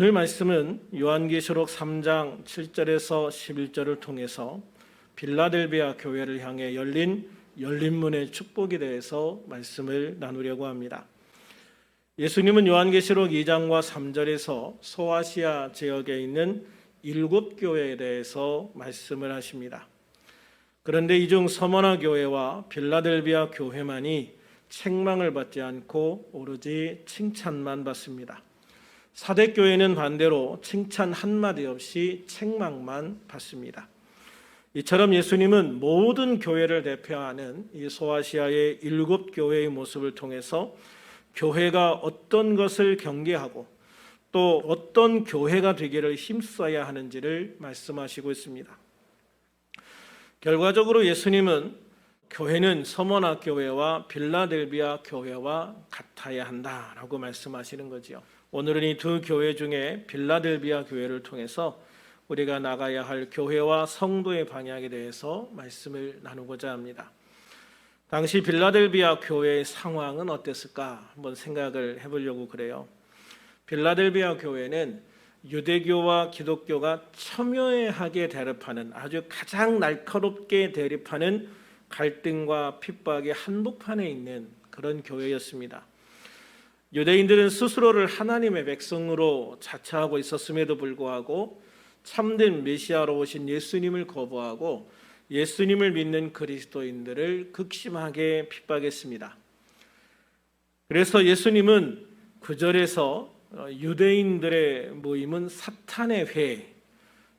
오늘 말씀은 요한계시록 3장 7절에서 11절을 통해서 빌라델비아 교회를 향해 열린 열린 문의 축복에 대해서 말씀을 나누려고 합니다. 예수님은 요한계시록 2장과 3절에서 소아시아 지역에 있는 일곱 교회에 대해서 말씀을 하십니다. 그런데 이 중 서머나 교회와 빌라델비아 교회만이 책망을 받지 않고 오로지 칭찬만 받습니다. 사대 교회는 반대로 칭찬 한마디 없이 책망만 받습니다. 이처럼 예수님은 모든 교회를 대표하는 이 소아시아의 일곱 교회의 모습을 통해서 교회가 어떤 것을 경계하고 또 어떤 교회가 되기를 힘써야 하는지를 말씀하시고 있습니다. 결과적으로 예수님은 교회는 서머나 교회와 빌라델비아 교회와 같아야 한다라고 말씀하시는 거지요. 오늘은 이 두 교회 중에 빌라델비아 교회를 통해서 우리가 나가야 할 교회와 성도의 방향에 대해서 말씀을 나누고자 합니다. 당시 빌라델비아 교회의 상황은 어땠을까 한번 생각을 해보려고 그래요. 빌라델비아 교회는 유대교와 기독교가 첨예하게 대립하는 아주 가장 날카롭게 대립하는 갈등과 핍박의 한복판에 있는 그런 교회였습니다. 유대인들은 스스로를 하나님의 백성으로 자처하고 있었음에도 불구하고 참된 메시아로 오신 예수님을 거부하고 예수님을 믿는 그리스도인들을 극심하게 핍박했습니다. 그래서 예수님은 구절에서 유대인들의 모임은 사탄의 회,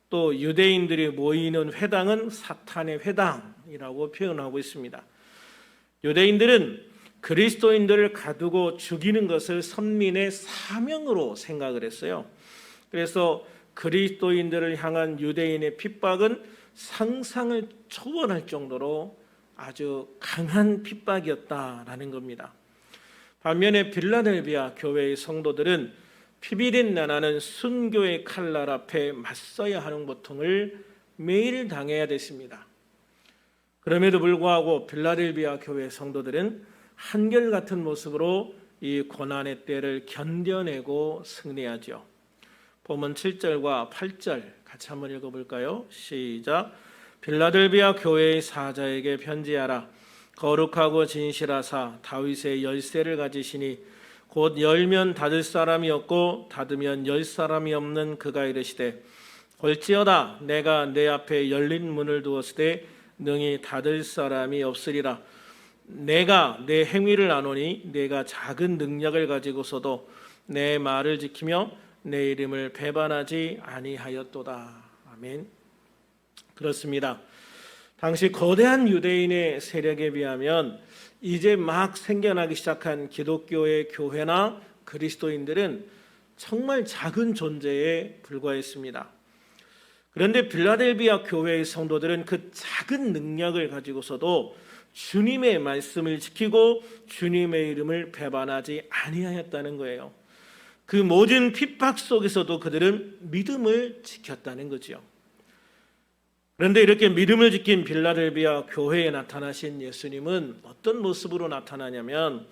또 유대인들이 모이는 회당은 사탄의 회당이라고 표현하고 있습니다. 유대인들은 그리스도인들을 가두고 죽이는 것을 선민의 사명으로 생각을 했어요. 그래서 그리스도인들을 향한 유대인의 핍박은 상상을 초월할 정도로 아주 강한 핍박이었다라는 겁니다. 반면에 빌라델비아 교회의 성도들은 피비린 나라는 순교의 칼날 앞에 맞서야 하는 고통을 매일 당해야 됐습니다. 그럼에도 불구하고 빌라델비아 교회 성도들은 한결같은 모습으로 이 고난의 때를 견뎌내고 승리하죠. 본문 7절과 8절 같이 한번 읽어볼까요? 시작. 빌라델비아 교회의 사자에게 편지하라. 거룩하고 진실하사 다윗의 열쇠를 가지시니 곧 열면 닫을 사람이 없고 닫으면 열 사람이 없는 그가 이르시되 볼지어다 내가 내 앞에 열린 문을 두었을 때 능히 닫을 사람이 없으리라 내가 내 행위를 아노니 내가 작은 능력을 가지고서도 내 말을 지키며 내 이름을 배반하지 아니하였도다. 아멘. 그렇습니다. 당시 거대한 유대인의 세력에 비하면 이제 막 생겨나기 시작한 기독교의 교회나 그리스도인들은 정말 작은 존재에 불과했습니다. 그런데 빌라델비아 교회의 성도들은 그 작은 능력을 가지고서도 주님의 말씀을 지키고 주님의 이름을 배반하지 아니하였다는 거예요. 그 모든 핍박 속에서도 그들은 믿음을 지켰다는 거지요. 그런데 이렇게 믿음을 지킨 빌라델비아 교회에 나타나신 예수님은 어떤 모습으로 나타나냐면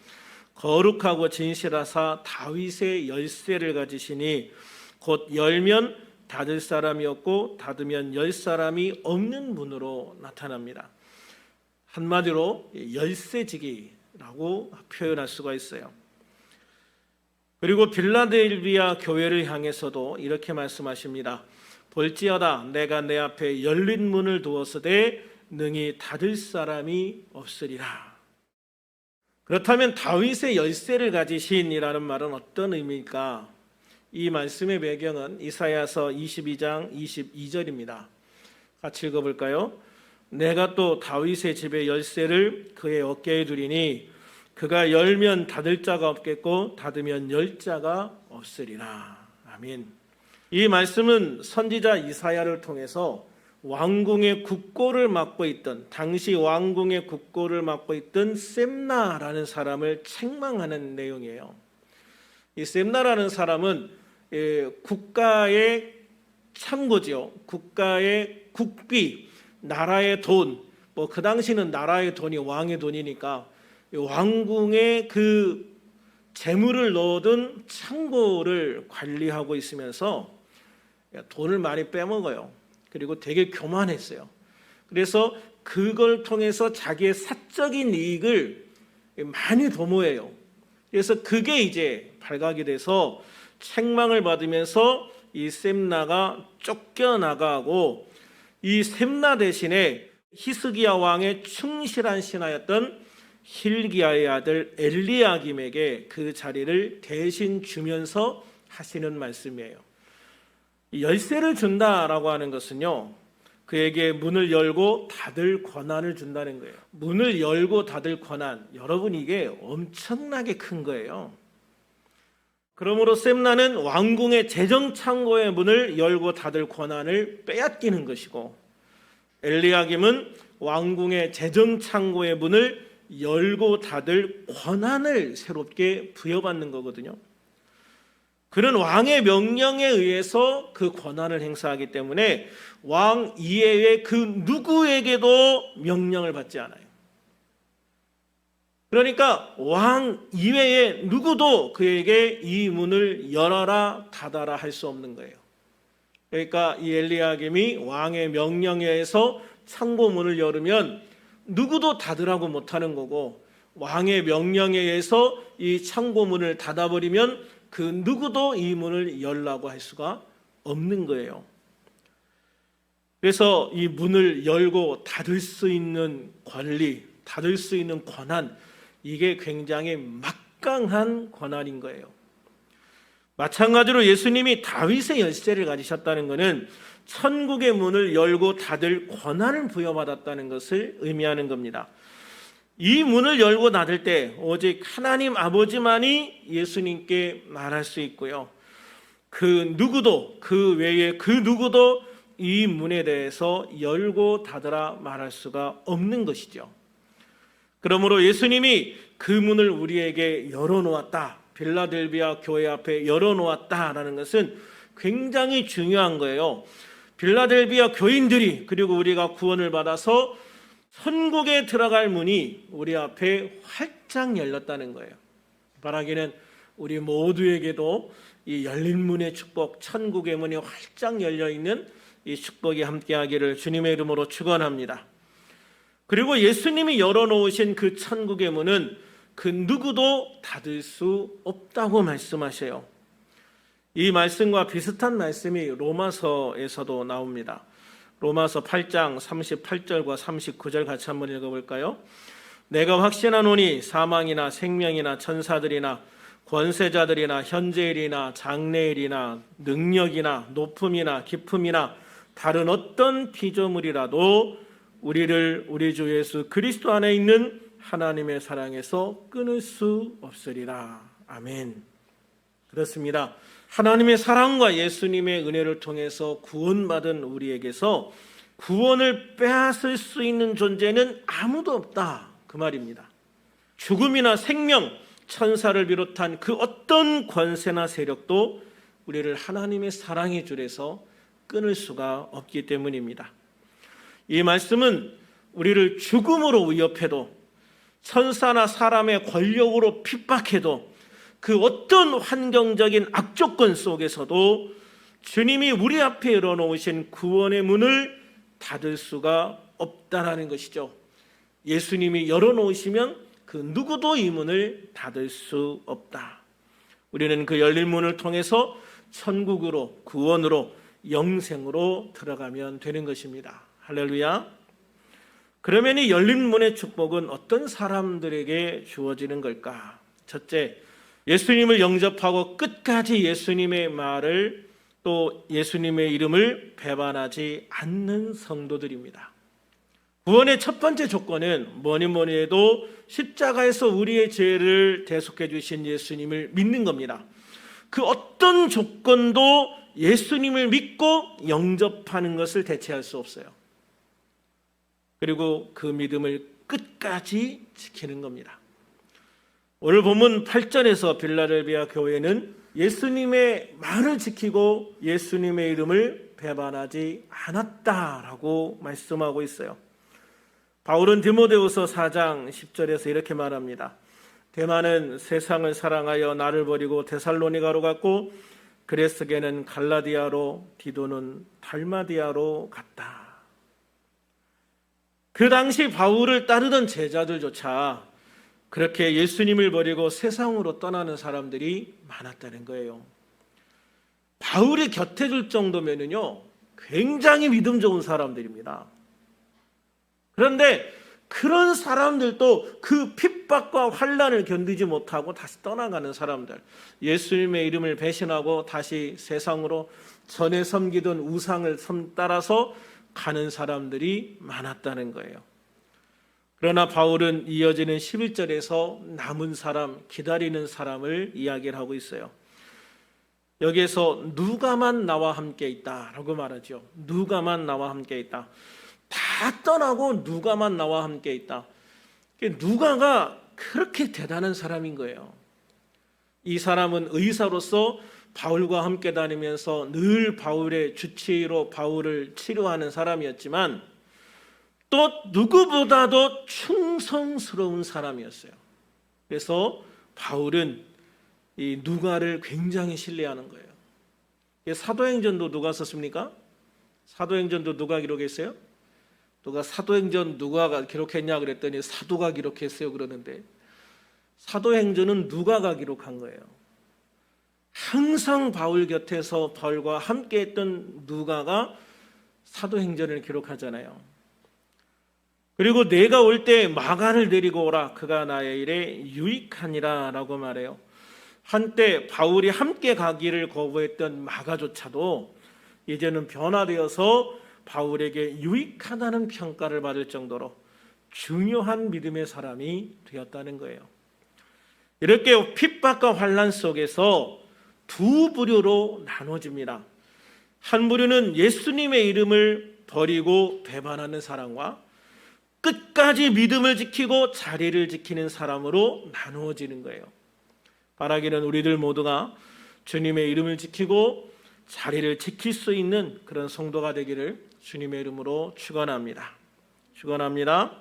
거룩하고 진실하사 다윗의 열쇠를 가지시니 곧 열면 닫을 사람이 없고 닫으면 열 사람이 없는 분으로 나타납니다. 한마디로 열쇠지기라고 표현할 수가 있어요. 그리고 빌라델비아 교회를 향해서도 이렇게 말씀하십니다. 볼지어다 내가 내 앞에 열린 문을 두었으되 능히 닫을 사람이 없으리라. 그렇다면 다윗의 열쇠를 가지신이라는 말은 어떤 의미일까? 이 말씀의 배경은 이사야서 22장 22절입니다. 같이 읽어볼까요? 내가 또 다윗의 집의 열쇠를 그의 어깨에 두리니 그가 열면 닫을 자가 없겠고 닫으면 열 자가 없으리라. 아멘. 이 말씀은 선지자 이사야를 통해서 왕궁의 국고를 맡고 있던 당시 왕궁의 국고를 맡고 있던 셈나라는 사람을 책망하는 내용이에요. 이 셈나라는 사람은 예, 국가의 참고지요. 국가의 국비, 나라의 돈. 뭐 그 당시는 나라의 돈이 왕의 돈이니까 왕궁의 그 재물을 넣어둔 창고를 관리하고 있으면서 돈을 많이 빼먹어요. 그리고 되게 교만했어요. 그래서 그걸 통해서 자기의 사적인 이익을 많이 도모해요. 그래서 그게 이제 발각이 돼서 책망을 받으면서 이 셈나가 쫓겨나가고 이 셈나 대신에 히스기야 왕의 충실한 신하였던 힐기야의 아들 엘리야김에게 그 자리를 대신 주면서 하시는 말씀이에요. 이 열쇠를 준다라고 하는 것은요. 그에게 문을 열고 닫을 권한을 준다는 거예요. 문을 열고 닫을 권한. 여러분 이게 엄청나게 큰 거예요. 그러므로 셈나는 왕궁의 재정 창고의 문을 열고 닫을 권한을 빼앗기는 것이고 엘리야김은 왕궁의 재정 창고의 문을 열고 닫을 권한을 새롭게 부여받는 거거든요. 그는 왕의 명령에 의해서 그 권한을 행사하기 때문에 왕 이외의 그 누구에게도 명령을 받지 않아요. 그러니까 왕 이외에 누구도 그에게 이 문을 열어라 닫아라 할 수 없는 거예요. 그러니까 이 엘리야김이 왕의 명령에 의해서 창고 문을 열으면 누구도 닫으라고 못하는 거고 왕의 명령에 의해서 이 창고 문을 닫아버리면 그 누구도 이 문을 열라고 할 수가 없는 거예요. 그래서 이 문을 열고 닫을 수 있는 권리, 닫을 수 있는 권한, 이게 굉장히 막강한 권한인 거예요. 마찬가지로 예수님이 다윗의 열쇠를 가지셨다는 것은 천국의 문을 열고 닫을 권한을 부여받았다는 것을 의미하는 겁니다. 이 문을 열고 닫을 때 오직 하나님 아버지만이 예수님께 말할 수 있고요. 그 누구도 그 외에 그 누구도 이 문에 대해서 열고 닫으라 말할 수가 없는 것이죠. 그러므로 예수님이 그 문을 우리에게 열어놓았다. 빌라델비아 교회 앞에 열어놓았다라는 것은 굉장히 중요한 거예요. 빌라델비아 교인들이 그리고 우리가 구원을 받아서 천국에 들어갈 문이 우리 앞에 활짝 열렸다는 거예요. 바라기는 우리 모두에게도 이 열린 문의 축복, 천국의 문이 활짝 열려 있는 이 축복이 함께하기를 주님의 이름으로 축원합니다. 그리고 예수님이 열어놓으신 그 천국의 문은 그 누구도 닫을 수 없다고 말씀하셔요. 이 말씀과 비슷한 말씀이 로마서에서도 나옵니다. 로마서 8장 38절과 39절 같이 한번 읽어볼까요? 내가 확신하노니 사망이나 생명이나 천사들이나 권세자들이나 현재일이나 장래일이나 능력이나 높음이나 깊음이나 다른 어떤 피조물이라도 우리를 우리 주 예수 그리스도 안에 있는 하나님의 사랑에서 끊을 수 없으리라. 아멘. 그렇습니다. 하나님의 사랑과 예수님의 은혜를 통해서 구원받은 우리에게서 구원을 빼앗을 수 있는 존재는 아무도 없다. 그 말입니다. 죽음이나 생명, 천사를 비롯한 그 어떤 권세나 세력도 우리를 하나님의 사랑의 줄에서 끊을 수가 없기 때문입니다. 이 말씀은 우리를 죽음으로 위협해도 천사나 사람의 권력으로 핍박해도 그 어떤 환경적인 악조건 속에서도 주님이 우리 앞에 열어놓으신 구원의 문을 닫을 수가 없다라는 것이죠. 예수님이 열어놓으시면 그 누구도 이 문을 닫을 수 없다. 우리는 그 열린 문을 통해서 천국으로 구원으로 영생으로 들어가면 되는 것입니다. 할렐루야. 그러면 이 열린 문의 축복은 어떤 사람들에게 주어지는 걸까? 첫째, 예수님을 영접하고 끝까지 예수님의 말을 또 예수님의 이름을 배반하지 않는 성도들입니다. 구원의 첫 번째 조건은 뭐니 뭐니 해도 십자가에서 우리의 죄를 대속해 주신 예수님을 믿는 겁니다. 그 어떤 조건도 예수님을 믿고 영접하는 것을 대체할 수 없어요. 그리고 그 믿음을 끝까지 지키는 겁니다. 오늘 본문 8절에서 빌라델비아 교회는 예수님의 말을 지키고 예수님의 이름을 배반하지 않았다라고 말씀하고 있어요. 바울은 디모데후서 4장 10절에서 이렇게 말합니다. 대만은 세상을 사랑하여 나를 버리고 데살로니가로 갔고 그레스게는 갈라디아로 디도는 달마디아로 갔다. 그 당시 바울을 따르던 제자들조차 그렇게 예수님을 버리고 세상으로 떠나는 사람들이 많았다는 거예요. 바울이 곁에 둘 정도면은요, 굉장히 믿음 좋은 사람들입니다. 그런데 그런 사람들도 그 핍박과 환란을 견디지 못하고 다시 떠나가는 사람들, 예수님의 이름을 배신하고 다시 세상으로 전에 섬기던 우상을 섬 따라서 가는 사람들이 많았다는 거예요. 그러나 바울은 이어지는 11절에서 남은 사람, 기다리는 사람을 이야기를 하고 있어요. 여기에서 누가만 나와 함께 있다라고 말하죠. 누가만 나와 함께 있다. 다 떠나고 누가만 나와 함께 있다. 누가가 그렇게 대단한 사람인 거예요. 이 사람은 의사로서 바울과 함께 다니면서 늘 바울의 주치의로 바울을 치료하는 사람이었지만 또 누구보다도 충성스러운 사람이었어요. 그래서 바울은 이 누가를 굉장히 신뢰하는 거예요. 사도행전도 누가 썼습니까? 사도행전도 누가 기록했어요? 누가 사도행전 누가가 기록했냐 그랬더니 사도가 기록했어요 그러는데 사도행전은 누가가 기록한 거예요. 항상 바울 곁에서 바울과 함께 했던 누가가 사도행전을 기록하잖아요. 그리고 내가 올 때 마가를 데리고 오라 그가 나의 일에 유익하니라라고 말해요. 한때 바울이 함께 가기를 거부했던 마가조차도 이제는 변화되어서 바울에게 유익하다는 평가를 받을 정도로 중요한 믿음의 사람이 되었다는 거예요. 이렇게 핍박과 환란 속에서 두 부류로 나눠집니다. 한 부류는 예수님의 이름을 버리고 배반하는 사람과 끝까지 믿음을 지키고 자리를 지키는 사람으로 나누어지는 거예요. 바라기는 우리들 모두가 주님의 이름을 지키고 자리를 지킬 수 있는 그런 성도가 되기를 주님의 이름으로 축원합니다. 축원합니다.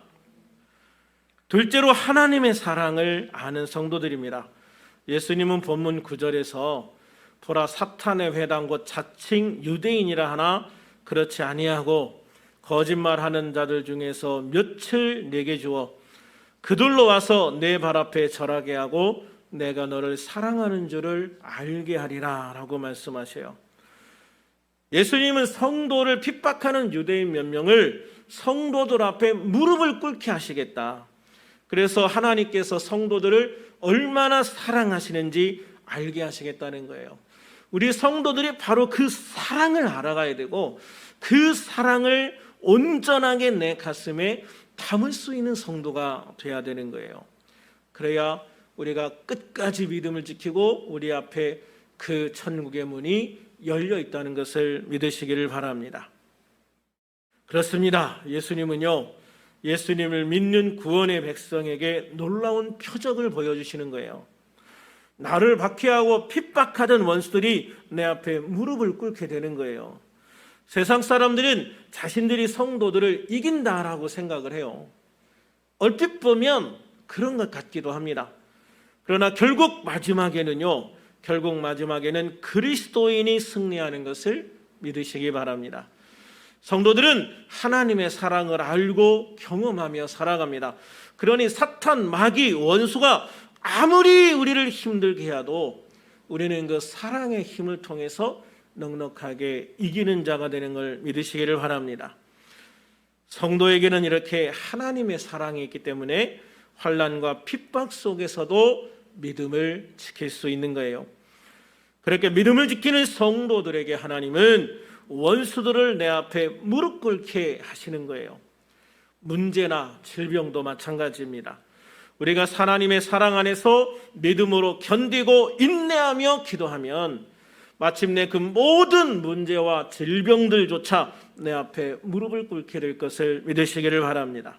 둘째로 하나님의 사랑을 아는 성도들입니다. 예수님은 본문 9절에서 보라 사탄의 회당 곧 자칭 유대인이라 하나 그렇지 아니하고 거짓말하는 자들 중에서 며칠 내게 주어 그들로 와서 내 발 앞에 절하게 하고 내가 너를 사랑하는 줄을 알게 하리라라고 말씀하셔요. 예수님은 성도를 핍박하는 유대인 몇 명을 성도들 앞에 무릎을 꿇게 하시겠다. 그래서 하나님께서 성도들을 얼마나 사랑하시는지 알게 하시겠다는 거예요. 우리 성도들이 바로 그 사랑을 알아가야 되고 그 사랑을 온전하게 내 가슴에 담을 수 있는 성도가 돼야 되는 거예요. 그래야 우리가 끝까지 믿음을 지키고 우리 앞에 그 천국의 문이 열려 있다는 것을 믿으시기를 바랍니다. 그렇습니다. 예수님은요, 예수님을 믿는 구원의 백성에게 놀라운 표적을 보여주시는 거예요. 나를 박해하고 핍박하던 원수들이 내 앞에 무릎을 꿇게 되는 거예요. 세상 사람들은 자신들이 성도들을 이긴다라고 생각을 해요. 얼핏 보면 그런 것 같기도 합니다. 그러나 결국 마지막에는요, 결국 마지막에는 그리스도인이 승리하는 것을 믿으시기 바랍니다. 성도들은 하나님의 사랑을 알고 경험하며 살아갑니다. 그러니 사탄, 마귀, 원수가 아무리 우리를 힘들게 해도 우리는 그 사랑의 힘을 통해서 넉넉하게 이기는 자가 되는 걸 믿으시기를 바랍니다. 성도에게는 이렇게 하나님의 사랑이 있기 때문에 환란과 핍박 속에서도 믿음을 지킬 수 있는 거예요. 그렇게 믿음을 지키는 성도들에게 하나님은 원수들을 내 앞에 무릎 꿇게 하시는 거예요. 문제나 질병도 마찬가지입니다. 우리가 하나님의 사랑 안에서 믿음으로 견디고 인내하며 기도하면 마침내 그 모든 문제와 질병들조차 내 앞에 무릎을 꿇게 될 것을 믿으시기를 바랍니다.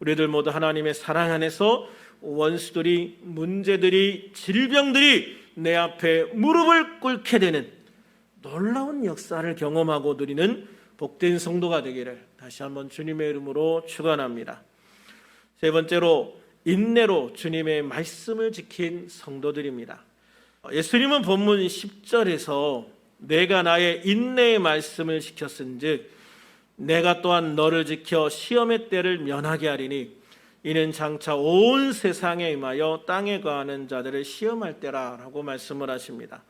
우리들 모두 하나님의 사랑 안에서 원수들이 문제들이 질병들이 내 앞에 무릎을 꿇게 되는 놀라운 역사를 경험하고 누리는 복된 성도가 되기를 다시 한번 주님의 이름으로 축원합니다. 세 번째로 인내로 주님의 말씀을 지킨 성도들입니다. 예수님은 본문 10절에서 내가 나의 인내의 말씀을 지켰은즉 내가 또한 너를 지켜 시험의 때를 면하게 하리니 이는 장차 온 세상에 임하여 땅에 거하는 자들을 시험할 때라라고 말씀을 하십니다.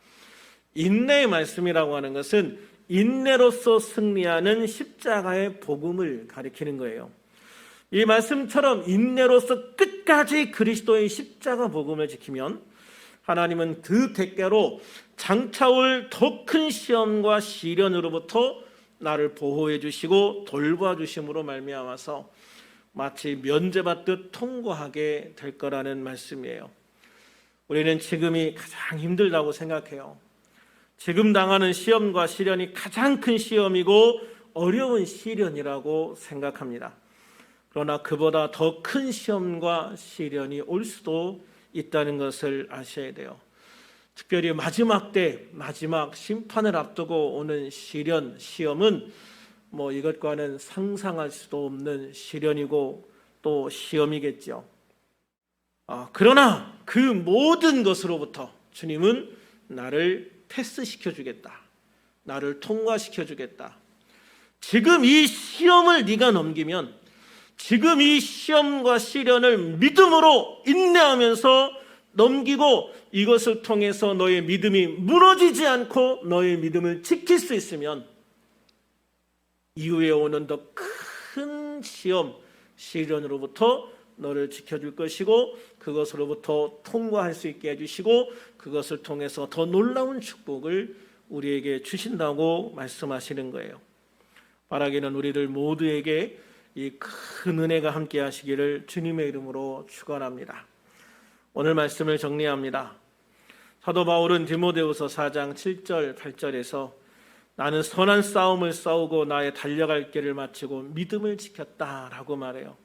인내의 말씀이라고 하는 것은 인내로서 승리하는 십자가의 복음을 가리키는 거예요. 이 말씀처럼 인내로서 끝까지 그리스도의 십자가 복음을 지키면 하나님은 그 대가로 장차올 더 큰 시험과 시련으로부터 나를 보호해 주시고 돌봐 주심으로 말미암아서 마치 면제받듯 통과하게 될 거라는 말씀이에요. 우리는 지금이 가장 힘들다고 생각해요. 지금 당하는 시험과 시련이 가장 큰 시험이고 어려운 시련이라고 생각합니다. 그러나 그보다 더 큰 시험과 시련이 올 수도 있다는 것을 아셔야 돼요. 특별히 마지막 때, 마지막 심판을 앞두고 오는 시련, 시험은 뭐 이것과는 상상할 수도 없는 시련이고 또 시험이겠죠. 아, 그러나 그 모든 것으로부터 주님은 나를 패스시켜 주겠다. 나를 통과시켜 주겠다. 지금 이 시험을 네가 넘기면 지금 이 시험과 시련을 믿음으로 인내하면서 넘기고 이것을 통해서 너의 믿음이 무너지지 않고 너의 믿음을 지킬 수 있으면 이후에 오는 더 큰 시험, 시련으로부터 너를 지켜줄 것이고 그것으로부터 통과할 수 있게 해주시고 그것을 통해서 더 놀라운 축복을 우리에게 주신다고 말씀하시는 거예요. 바라기는 우리들 모두에게 이 큰 은혜가 함께 하시기를 주님의 이름으로 축원합니다. 오늘 말씀을 정리합니다. 사도 바울은 디모데후서 4장 7절 8절에서 나는 선한 싸움을 싸우고 나의 달려갈 길을 마치고 믿음을 지켰다라고 말해요.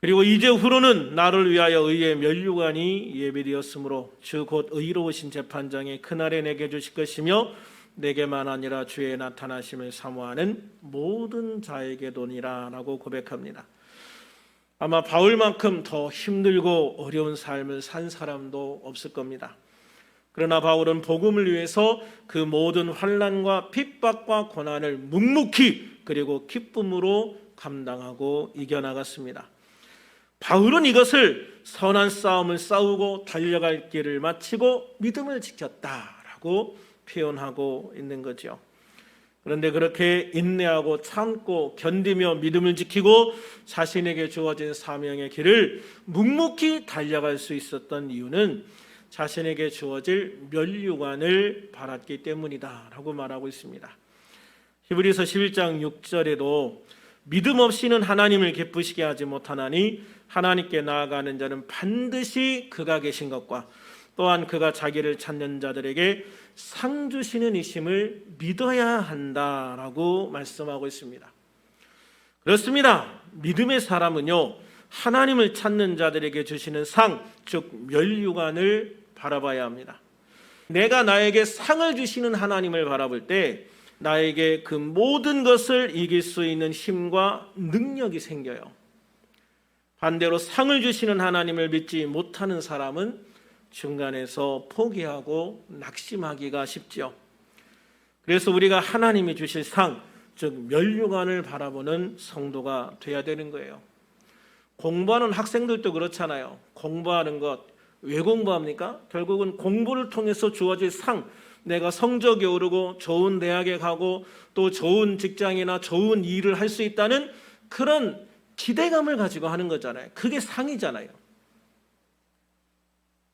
그리고 이제 후로는 나를 위하여 의의 면류관이 예비되었으므로 주곧 의로우신 재판장이 그날에 내게 주실 것이며 내게만 아니라 주의 나타나심을 사모하는 모든 자에게도니라라고 고백합니다. 아마 바울만큼 더 힘들고 어려운 삶을 산 사람도 없을 겁니다. 그러나 바울은 복음을 위해서 그 모든 환란과 핍박과 고난을 묵묵히 그리고 기쁨으로 감당하고 이겨나갔습니다. 바울은 이것을 선한 싸움을 싸우고 달려갈 길을 마치고 믿음을 지켰다라고 표현하고 있는 거죠. 그런데 그렇게 인내하고 참고 견디며 믿음을 지키고 자신에게 주어진 사명의 길을 묵묵히 달려갈 수 있었던 이유는 자신에게 주어질 면류관을 받았기 때문이다라고 말하고 있습니다. 히브리서 11장 6절에도 믿음 없이는 하나님을 기쁘시게 하지 못하나니 하나님께 나아가는 자는 반드시 그가 계신 것과 또한 그가 자기를 찾는 자들에게 상 주시는 이심을 믿어야 한다라고 말씀하고 있습니다. 그렇습니다. 믿음의 사람은요. 하나님을 찾는 자들에게 주시는 상, 즉 면류관을 바라봐야 합니다. 내가 나에게 상을 주시는 하나님을 바라볼 때 나에게 그 모든 것을 이길 수 있는 힘과 능력이 생겨요. 반대로 상을 주시는 하나님을 믿지 못하는 사람은 중간에서 포기하고 낙심하기가 쉽죠. 그래서 우리가 하나님이 주실 상, 즉 면류관을 바라보는 성도가 돼야 되는 거예요. 공부하는 학생들도 그렇잖아요. 공부하는 것, 왜 공부합니까? 결국은 공부를 통해서 주어질 상, 내가 성적이 오르고 좋은 대학에 가고 또 좋은 직장이나 좋은 일을 할 수 있다는 그런 기대감을 가지고 하는 거잖아요. 그게 상이잖아요.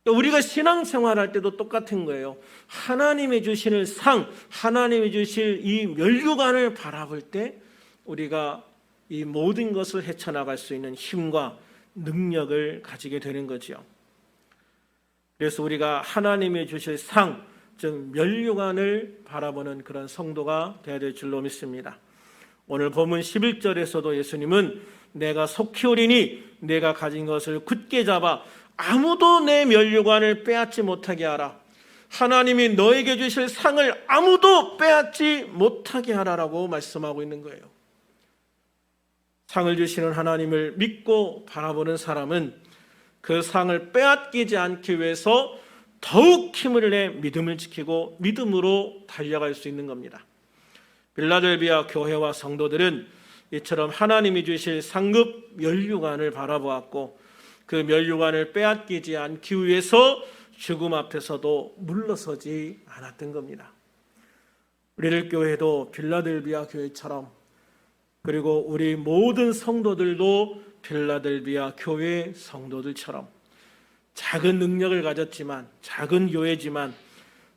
우리가 신앙생활할 때도 똑같은 거예요. 하나님이 주시는 상, 하나님이 주실 이 면류관을 바라볼 때 우리가 이 모든 것을 헤쳐나갈 수 있는 힘과 능력을 가지게 되는 거죠. 그래서 우리가 하나님이 주실 상, 즉 면류관을 바라보는 그런 성도가 되어야 될 줄로 믿습니다. 오늘 본문 11절에서도 예수님은 내가 속히 오리니 내가 가진 것을 굳게 잡아 아무도 내 면류관을 빼앗지 못하게 하라. 하나님이 너에게 주실 상을 아무도 빼앗지 못하게 하라라고 말씀하고 있는 거예요. 상을 주시는 하나님을 믿고 바라보는 사람은 그 상을 빼앗기지 않기 위해서 더욱 힘을 내 믿음을 지키고 믿음으로 달려갈 수 있는 겁니다. 빌라델비아 교회와 성도들은 이처럼 하나님이 주실 상급 면류관을 바라보았고 그 면류관을 빼앗기지 않기 위해서 죽음 앞에서도 물러서지 않았던 겁니다. 우리들 교회도 빌라델비아 교회처럼 그리고 우리 모든 성도들도 빌라델비아 교회 성도들처럼 작은 능력을 가졌지만 작은 교회지만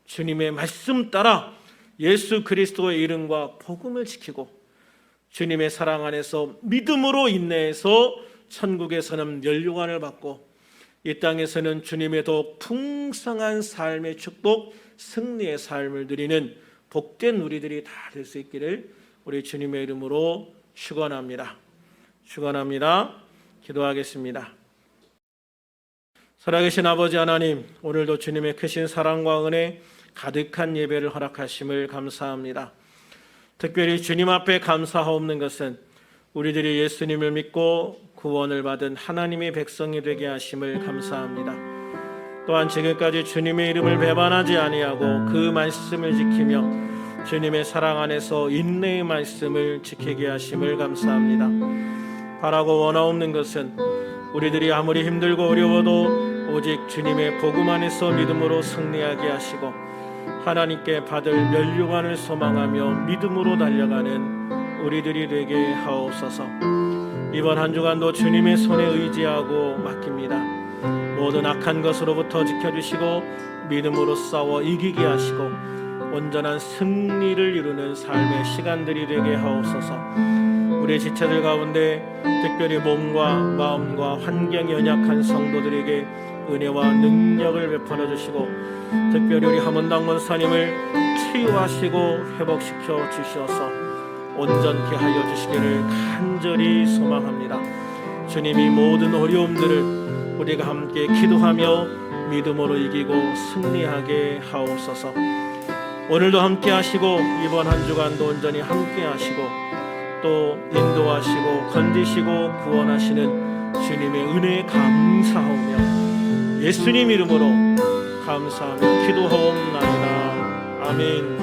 주님의 말씀 따라 예수 그리스도의 이름과 복음을 지키고 주님의 사랑 안에서 믿음으로 인내해서 천국에서는 멸류관을 받고 이 땅에서는 주님의 더 풍성한 삶의 축복, 승리의 삶을 누리는 복된 우리들이 다 될 수 있기를 우리 주님의 이름으로 축원합니다. 축원합니다. 기도하겠습니다. 살아계신 아버지 하나님, 오늘도 주님의 크신 사랑과 은혜 가득한 예배를 허락하심을 감사합니다. 특별히 주님 앞에 감사하옵는 것은 우리들이 예수님을 믿고 구원을 받은 하나님의 백성이 되게 하심을 감사합니다. 또한 지금까지 주님의 이름을 배반하지 아니하고 그 말씀을 지키며 주님의 사랑 안에서 인내의 말씀을 지키게 하심을 감사합니다. 바라고 원하옵는 것은 우리들이 아무리 힘들고 어려워도 오직 주님의 복음 안에서 믿음으로 승리하게 하시고 하나님께 받을 면류관을 소망하며 믿음으로 달려가는 우리들이 되게 하옵소서. 이번 한 주간도 주님의 손에 의지하고 맡깁니다. 모든 악한 것으로부터 지켜주시고 믿음으로 싸워 이기게 하시고 온전한 승리를 이루는 삶의 시간들이 되게 하옵소서. 우리의 지체들 가운데 특별히 몸과 마음과 환경이 연약한 성도들에게 은혜와 능력을 베풀어 주시고 특별히 우리 함원당 원사님을 치유하시고 회복시켜 주셔서 온전케 하여 주시기를 간절히 소망합니다. 주님이 모든 어려움들을 우리가 함께 기도하며 믿음으로 이기고 승리하게 하옵소서. 오늘도 함께 하시고 이번 한 주간도 온전히 함께 하시고 또 인도하시고 건지시고 구원하시는 주님의 은혜에 감사하며 예수님 이름으로 감사하며 기도하옵나이다. 아멘.